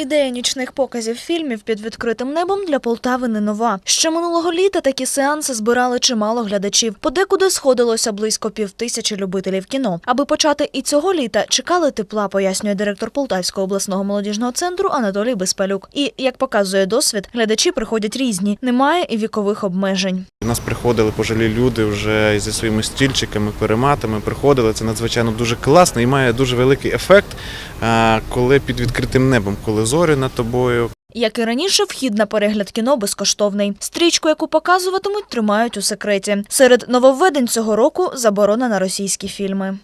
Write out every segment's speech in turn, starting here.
Ідея нічних показів фільмів під відкритим небом для Полтави не нова. Ще минулого літа такі сеанси збирали чимало глядачів. Подекуди сходилося близько півтисячі любителів кіно. Аби почати і цього літа чекали тепла, пояснює директор Полтавського обласного молодіжного центру Анатолій Безпалюк. І як показує досвід, глядачі приходять різні, немає і вікових обмежень. У нас приходили пожилі люди вже зі своїми стільчиками, перематами. Приходили. Це надзвичайно дуже класно і має дуже великий ефект, коли під відкритим небом, коли зорі над тобою. Як і раніше, вхід на перегляд кіно безкоштовний. Стрічку, яку показуватимуть, тримають у секреті. Серед нововведень цього року заборона на російські фільми.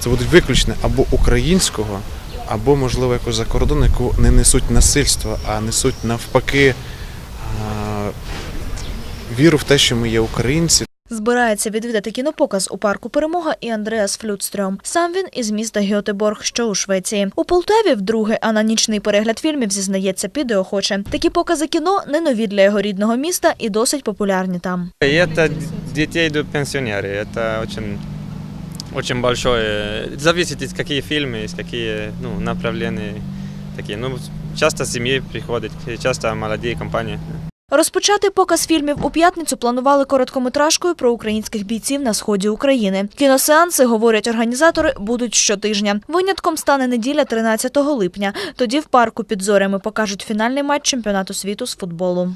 Це будуть виключно або українського, або, можливо, якось за кордону, яку не несуть насильство, а несуть навпаки віру в те, що ми є українці. Збирається відвідати кінопоказ у парку Перемога і Андреас Флюдстрьом. Сам він із міста Гьотеборг, що у Швеції. У Полтаві вдруге, а на нічний перегляд фільмів зізнається, піде охоче. Такі покази кіно не нові для його рідного міста і досить популярні там. И это детей до пенсионеры. Это очень, очень большое. Зависит из какие фильмы, из какие ну, направления такие. Ну, часто семьи приходят, часто молодые компании. Розпочати показ фільмів у п'ятницю планували короткометражкою про українських бійців на сході України. Кіносеанси, говорять організатори, будуть щотижня. Винятком стане неділя 13 липня. Тоді в парку під зорями покажуть фінальний матч чемпіонату світу з футболу.